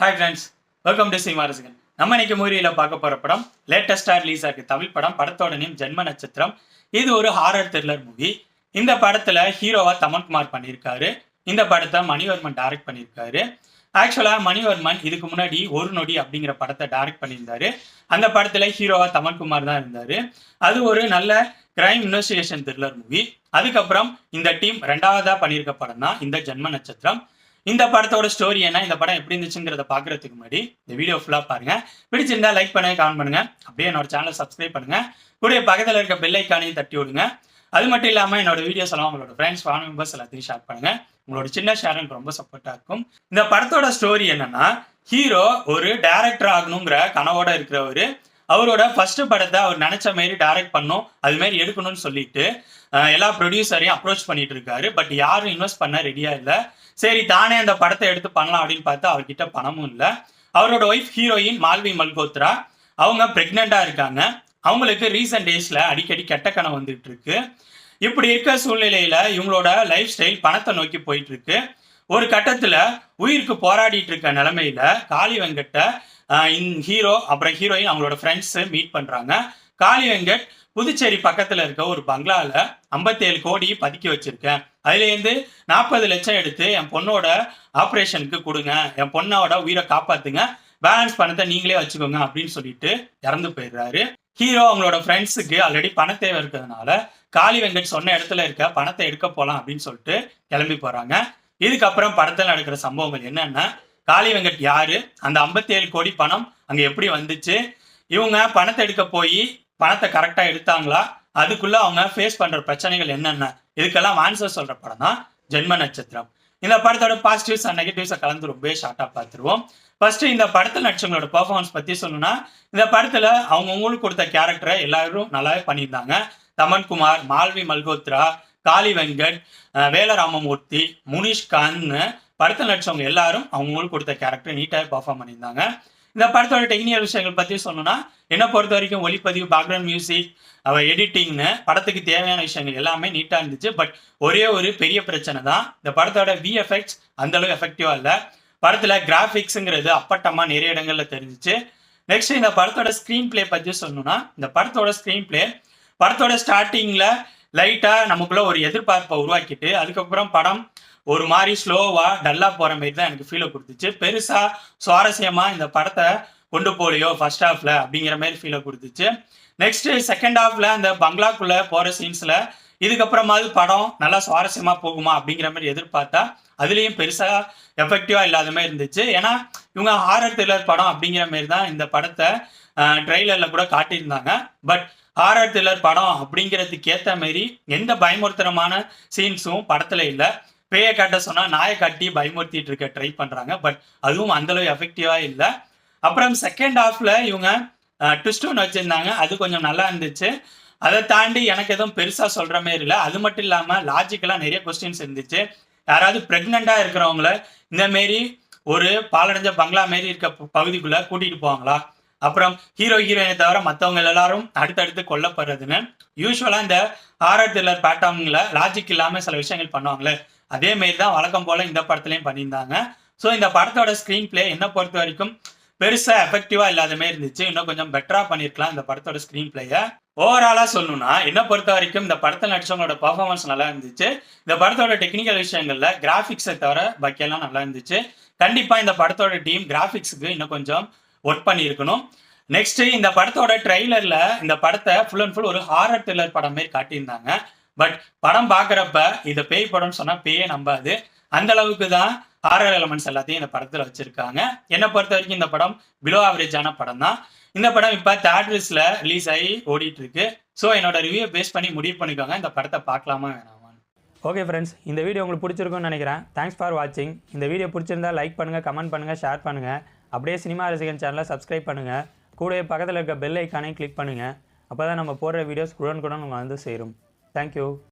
Hi friends welcome to சிமாரசிகன் நம்ம இன்னைக்கு மூவியில் பார்க்க போகிற படம் லேட்டஸ்டாக ரிலீஸ் ஆகிருக்கு தமிழ் படம் படத்தோட நேம் ஜென்ம நட்சத்திரம். இது ஒரு ஹாரர் த்ரில்லர் மூவி இந்த படத்துல ஹீரோவா தமன்குமார் பண்ணியிருக்காரு. இந்த படத்தை மணிவர்மன் டைரக்ட் பண்ணியிருக்காரு. ஆக்சுவலா மணிவர்மன் இதுக்கு முன்னாடி ஒரு நொடி அப்படிங்கிற படத்தை டைரக்ட் பண்ணியிருந்தாரு. அந்த படத்துல ஹீரோவா தமன்குமார் தான் இருந்தார். அது ஒரு நல்ல கிரைம் இன்வெஸ்டிகேஷன் த்ரில்லர் மூவி அதுக்கப்புறம் இந்த டீம் ரெண்டாவதாக பண்ணியிருக்க படம் தான் இந்த ஜென்ம நட்சத்திரம். இந்த படத்தோட ஸ்டோரி என்ன? இந்த படம் எப்படி இருந்துச்சுங்கிறத பாக்குறதுக்கு முன்னாடி இந்த வீடியோ ஃபுல்லா பாருங்க. பிடிச்சிருந்தா லைக் பண்ணுங்க கமெண்ட் பண்ணுங்க. அப்படியே என்னோட சேனலை சப்ஸ்கிரைப் பண்ணுங்க. கூடிய பக்கத்துல இருக்க பெல் ஐக்கானையும் தட்டி விடுங்க. அது மட்டும் இல்லாம என்னோட வீடியோஸ் எல்லாம் உங்களோட ஃப்ரெண்ட்ஸ் ஃபேமிலி மெம்பர்ஸ் எல்லாத்தையும் ஷேர் பண்ணுங்க. உங்களோட சின்ன ஷேர் எனக்கு ரொம்ப சப்போர்ட்டா இருக்கும். இந்த படத்தோட ஸ்டோரி என்னன்னா ஹீரோ ஒரு டைரக்டர் ஆகணுங்கிற கனவோட இருக்கிறவரு அவரோட ஃபர்ஸ்ட் படத்தை அவர் நினைச்ச மாதிரி டைரக்ட் பண்ணும். அது மாதிரி எடுக்கணும்னு சொல்லிட்டு எல்லா ப்ரொடியூசரையும் அப்ரோச் பண்ணிட்டு இருக்காரு. பட் யாரும் இன்வெஸ்ட் பண்ண ரெடியா இல்லை. சரி தானே அந்த படத்தை எடுத்து பண்ணலாம் அப்படின்னு பார்த்தா அவர்கிட்ட பணமும் இல்லை. அவரோட ஒய்ஃப் ஹீரோயின் மால்வி மல்கோத்ரா அவங்க பிரெக்னெண்டா இருக்காங்க. அவங்களுக்கு ரீசன்ட் டேஸ்ல அடிக்கடி கெட்ட கணம் வந்துட்டு இருக்கு. இப்படி இருக்க சூழ்நிலையில இவங்களோட லைஃப் ஸ்டைல் பணத்தை நோக்கி போயிட்டு இருக்கு. ஒரு கட்டத்துல உயிருக்கு போராடிட்டு இருக்க நிலைமையில காளி வெங்கட்ட ஹீரோ அப்புறம் ஹீரோயின் அவங்களோட ஃப்ரெண்ட்ஸ் மீட் பண்றாங்க. காளி வெங்கட் புதுச்சேரி பக்கத்துல இருக்க ஒரு பங்களால 57 கோடி பதுக்கி வச்சிருக்கேன். அதுலேருந்து நாற்பது லட்சம் எடுத்து என் பொண்ணோட ஆப்ரேஷனுக்கு கொடுங்க. என் பொண்ணோட உயிரை காப்பாத்துங்க. பேலன்ஸ் பணத்தை நீங்களே வச்சுக்கோங்க அப்படின்னு சொல்லிட்டு இறந்து போயிடுறாரு. ஹீரோ அவங்களோட ஃப்ரெண்ட்ஸுக்கு ஆல்ரெடி பண தேவை இருக்கிறதுனால காளி வெங்கட் சொன்ன இடத்துல இருக்க பணத்தை எடுக்க போகலாம் அப்படின்னு சொல்லிட்டு கிளம்பி போறாங்க. இதுக்கப்புறம் படத்தில் நடக்கிற சம்பவங்கள் என்னென்ன காளி வெங்கட் யாரு? அந்த 57 கோடி பணம் அங்க எப்படி வந்துச்சு? இவங்க பணத்தை எடுக்க போய் பணத்தை கரெக்டா எடுத்தாங்களா? அதுக்குள்ள அவங்க ஃபேஸ் பண்ற பிரச்சனைகள் என்னென்ன? இதுக்கெல்லாம் ஆன்சர் சொல்ற படம் தான் ஜென்ம நட்சத்திரம். இந்த படத்தோட பாசிட்டிவ்ஸ் அண்ட் நெகட்டிவ்ஸை கலந்து ரொம்ப ஷார்ட்டா பார்த்துருவோம். ஃபர்ஸ்ட் இந்த படத்தில் நடிச்சவங்களோட பர்ஃபார்மன்ஸ் பத்தி சொல்லணும்னா இந்த படத்துல அவங்கவுங்களுக்கு கொடுத்த கேரக்டரை எல்லாரும் நல்லாவே பண்ணியிருந்தாங்க. தமன்குமார் மால்வி மல்கோத்ரா காளி வெங்கட் வேலராமமூர்த்தி முனிஷ் படத்தில் நடிச்சவங்க எல்லாரும் அவங்களுக்கு கொடுத்த கேரக்டர் நீட்டாக பர்ஃபார்ம் பண்ணியிருந்தாங்க. இந்த படத்தோட டெக்னிக்கல் விஷயங்கள் பற்றி சொல்லணும்னா என்னை பொறுத்த வரைக்கும் ஒளிப்பதிவு பேக்ரவுண்ட் மியூசிக் அவள் எடிட்டிங்னு படத்துக்கு தேவையான விஷயங்கள் எல்லாமே நீட்டாக இருந்துச்சு. பட் ஒரே ஒரு பெரிய பிரச்சனை தான் இந்த படத்தோட விஎஃப்எக்ஸ் அந்தளவுக்கு எஃபெக்டிவாக இல்லை. படத்தில் கிராஃபிக்ஸுங்கிறது அப்பட்டமாக நிறைய இடங்களில் தெரிஞ்சுச்சு. நெக்ஸ்ட் இந்த படத்தோட ஸ்க்ரீன் பிளே பற்றி சொல்லணும்னா இந்த படத்தோட ஸ்க்ரீன் பிளே படத்தோட ஸ்டார்டிங்கில் லைட்டாக நமக்குள்ள ஒரு எதிர்பார்ப்பை உருவாக்கிட்டு அதுக்கப்புறம் படம் ஒரு மாதிரி ஸ்லோவாக டல்லாக போகிற மாதிரி தான் எனக்கு ஃபீலை கொடுத்துச்சு. பெருசாக சுவாரஸ்யமாக இந்த படத்தை கொண்டு போலியோ ஃபர்ஸ்ட் ஹாஃப்ல அப்படிங்கிற மாதிரி ஃபீலை கொடுத்துச்சு. நெக்ஸ்ட் செகண்ட் ஹாஃப்ல அந்த பங்களாக்குள்ள போற சீன்ஸ்ல இதுக்கப்புறமாவது படம் நல்லா சுவாரஸ்யமா போகுமா அப்படிங்கிற மாதிரி எதிர்பார்த்தா அதுலேயும் பெருசா எஃபெக்டிவா இல்லாத மாதிரி இருந்துச்சு. ஏன்னா இவங்க ஹாரர் த்ரில்லர் படம் அப்படிங்கிற மாதிரி தான் இந்த படத்தை ட்ரெய்லர்ல கூட காட்டியிருந்தாங்க. பட் ஹாரர் த்ரில்லர் படம் அப்படிங்கிறதுக்கு ஏற்ற மாதிரி எந்த பயமுறுத்தரமான சீன்ஸும் படத்துல இல்லை. பேயை காட்ட சொன்னா நாயை காட்டி பயமுறுத்திட்டு இருக்க ட்ரை பண்றாங்க. பட் அதுவும் அந்த அளவு எஃபெக்டிவா இல்லை. அப்புறம் செகண்ட் ஹாஃப்ல இவங்க ட்விஸ்ட் ஒன்று வச்சிருந்தாங்க. அது கொஞ்சம் நல்லா இருந்துச்சு. அதை தாண்டி எனக்கு எதுவும் பெருசா சொல்ற மாதிரி இல்லை. அது மட்டும் இல்லாம லாஜிக்கெல்லாம் நிறைய கொஸ்டின்ஸ் இருந்துச்சு. யாராவது பிரெக்னெண்டா இருக்கிறவங்கள இந்த மாரி ஒரு பாலடைஞ்ச பங்களா மாரி இருக்க பகுதிக்குள்ள கூட்டிட்டு போவாங்களா? அப்புறம் ஹீரோ ஹீரோயினை தவிர மற்றவங்க எல்லாரும் அடுத்தடுத்து கொல்லப்படுறதுன்னு. யூஸ்வலா இந்த ஹாரர் த்ரில்லர் பேட்டாம்ல லாஜிக் இல்லாம சில விஷயங்கள் பண்ணுவாங்களே. அதே மாரி தான் வழக்கம் போல இந்த படத்துலையும் பண்ணியிருந்தாங்க. ஸோ இந்த படத்தோட ஸ்க்ரீன் பிளே என்ன பொறுத்த வரைக்கும் பெருசா எஃபெக்டிவா இல்லாத மாதிரி இருந்துச்சு. இன்னும் கொஞ்சம் பெட்டரா பண்ணிருக்கலாம் இந்த படத்தோட ஸ்க்ரீன் பிளேய ஓவராலா சொல்லணும்னா என்ன பொறுத்த வரைக்கும் இந்த படத்தில் நடிச்சவங்களோட பர்ஃபார்மன்ஸ் நல்லா இருந்துச்சு. இந்த படத்தோட டெக்னிக்கல் விஷயங்கள்ல கிராஃபிக்ஸை தவிர பக்கியெல்லாம் நல்லா இருந்துச்சு. கண்டிப்பா இந்த படத்தோட டீம் கிராஃபிக்ஸுக்கு இன்னும் கொஞ்சம் ஒர்க் பண்ணியிருக்கணும். நெக்ஸ்ட் இந்த படத்தோட ட்ரெய்லர்ல இந்த படத்தை ஃபுல் அண்ட் ஃபுல் ஒரு ஹாரர் த்ரில்லர் படம் மாதிரி காட்டியிருந்தாங்க. பட் படம் பார்க்குறப்ப இதை பேய் படம்னு சொன்னால் பேயே நம்பாது. அந்த அளவுக்கு தான் ஹாரர் எலமெண்ட்ஸ் எல்லாத்தையும் இந்த படத்தில் வச்சுருக்காங்க. என்னை பொறுத்த வரைக்கும் இந்த படம் பிலோ ஆவரேஜான படம் தான் இந்த படம் இப்போ தேட்ரிஸில் ரிலீஸ் ஆகி ஓடிட்டு இருக்கு ஸோ என்னோட ரிவ்யூ பேஸ் பண்ணி முடிவு பண்ணிக்கோங்க. இந்த படத்தை பார்க்கலாமா வேணாமான்னு. ஓகே ஃப்ரெண்ட்ஸ் இந்த வீடியோ உங்களுக்கு பிடிச்சிருக்கும்னு நினைக்கிறேன். தேங்க்ஸ் ஃபார் வாட்சிங் இந்த வீடியோ பிடிச்சிருந்தா லைக் பண்ணுங்கள் கமெண்ட் பண்ணுங்கள் ஷேர் பண்ணுங்கள் அப்படியே சினிமா ரசிகன் சேனலை சப்ஸ்கிரைப் பண்ணுங்கள் கூடவே பக்கத்தில் இருக்க பெல் ஐக்கானையும் கிளிக் பண்ணுங்கள் அப்போ தான் நம்ம போடுற வீடியோஸ் உடனுக்குடன் உங்களை வந்து சேரும். Thank you.